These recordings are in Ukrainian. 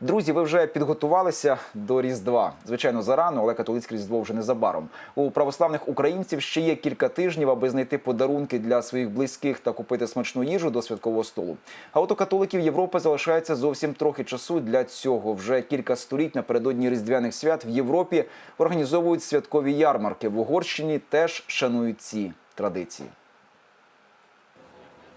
Друзі, ви вже підготувалися до Різдва. Звичайно, зарано, але католицьке Різдво вже незабаром. У православних українців ще є кілька тижнів, аби знайти подарунки для своїх близьких та купити смачну їжу до святкового столу. А от у католиків Європи залишається зовсім трохи часу для цього. Вже кілька століть напередодні різдвяних свят в Європі організовують святкові ярмарки. В Угорщині теж шанують ці традиції.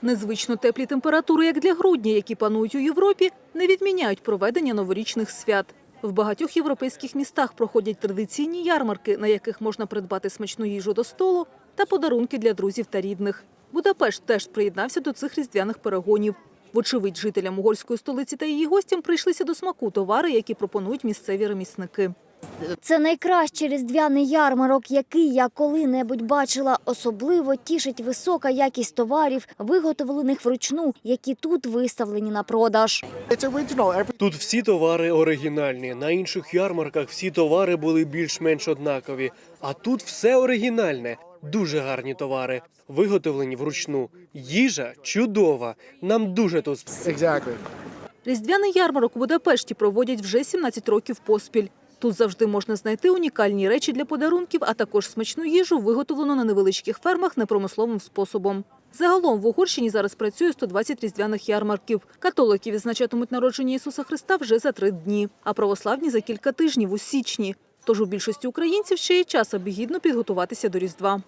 Незвично теплі температури, як для грудня, які панують у Європі, не відміняють проведення новорічних свят. В багатьох європейських містах проходять традиційні ярмарки, на яких можна придбати смачну їжу до столу та подарунки для друзів та рідних. Будапешт теж приєднався до цих різдвяних перегонів. Вочевидь, жителям угорської столиці та її гостям прийшлися до смаку товари, які пропонують місцеві ремісники. Це найкращий різдвяний ярмарок, який я коли-небудь бачила. Особливо тішить висока якість товарів, виготовлених вручну, які тут виставлені на продаж. Тут всі товари оригінальні. На інших ярмарках всі товари були більш-менш однакові. А тут все оригінальне. Дуже гарні товари, виготовлені вручну. Їжа чудова. Нам дуже тут Exactly. Різдвяний ярмарок у Будапешті проводять вже 17 років поспіль. Тут завжди можна знайти унікальні речі для подарунків, а також смачну їжу, виготовлену на невеличких фермах непромисловим способом. Загалом в Угорщині зараз працює 120 різдвяних ярмарків. Католики відзначатимуть народження Ісуса Христа вже за три дні, а православні за кілька тижнів у січні. Тож у більшості українців ще є час, аби гідно підготуватися до Різдва.